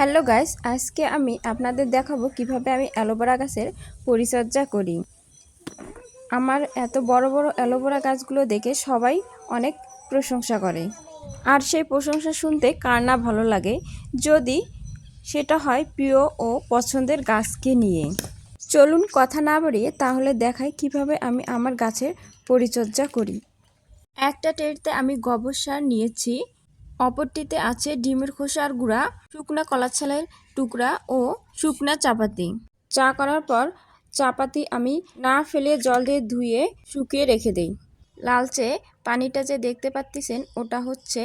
Hello guys, আজকে আমি আপনাদের দেখাবো কীভাবে আমি অ্যালোভেরা গাছের পরিচর্যা করি। আমার এত বড় বড় অ্যালোভেরা গাছগুলো দেখে সবাই অনেক প্রশংসা করে। আর সেই প্রশংসা শুনতে কার না ভালো লাগে, যদি সেটা হয় প্রিয় ও পছন্দের গাছকে নিয়ে। চলুন কথা না বাড়িয়ে তাহলে দেখাই কীভাবে আমি আমার গাছের পরিচর্যা করি। একটা টেরিতে আমি গোবর সার নিয়েছি অপরটিতে আছে ডিমের খোসার গুঁড়া, শুকনা কলা ছালের টুকরা ও শুকনা চাপাতি। চা করার পর চাপাতি আমি না ফেলে জল দিয়ে ধুয়ে শুকিয়ে রেখে দেই। লালচে পানিটা যে দেখতে পাচ্ছেন ওটা হচ্ছে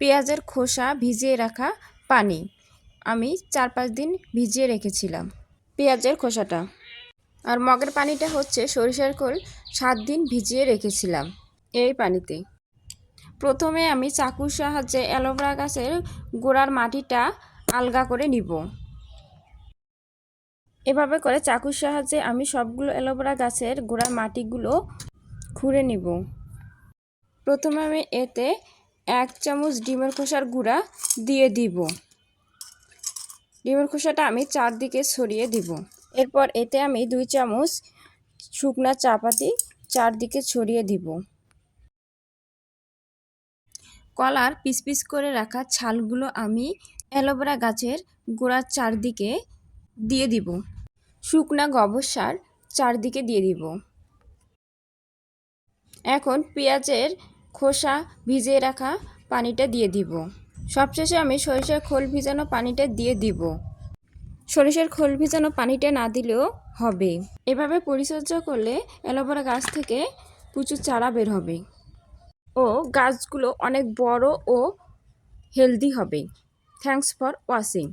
পেঁয়াজের খোসা ভিজিয়ে রাখা পানি। আমি চার পাঁচ দিন ভিজিয়ে রেখেছিলাম পেঁয়াজের খোসাটা। আর মগের পানিটা হচ্ছে সরিষার খোল সাত দিন ভিজিয়ে রেখেছিলাম এই পানিতে। প্রথমে আমি চাকুর সাহায্যে অ্যালোভেরা গাছের গোড়ার মাটিটা আলগা করে নিব। এভাবে করে চাকুর সাহায্যে আমি সবগুলো অ্যালোভেরা গাছের গোড়ার মাটিগুলো খুঁড়ে নিব। প্রথমে আমি এতে এক চামচ ডিমের খোসার গুঁড়া দিয়ে দিব। ডিমের খোসাটা আমি চারদিকে ছড়িয়ে দিব। এরপর এতে আমি দুই চামচ শুকনা চাপাতি চারদিকে ছড়িয়ে দিব। কলার পিস পিস করে রাখা ছালগুলো আমি অ্যালোভেরা গাছের গোড়ার চারদিকে দিয়ে দিব। শুকনা গোবর সার চারদিকে দিয়ে দিব। এখন পেঁয়াজের খোসা ভিজিয়ে রাখা পানিটা দিয়ে দিব। সবশেষে আমি সরিষার খোল ভিজানো পানিটা দিয়ে দিব। সরিষার খোল ভিজানো পানিটা না দিলেও হবে। এভাবে পরিচর্যা করলে অ্যালোভেরা গাছ থেকে প্রচুর চারা বের হবে। ও গাছগুলো অনেক বড় ও হেলদি হবে। Thanks for watching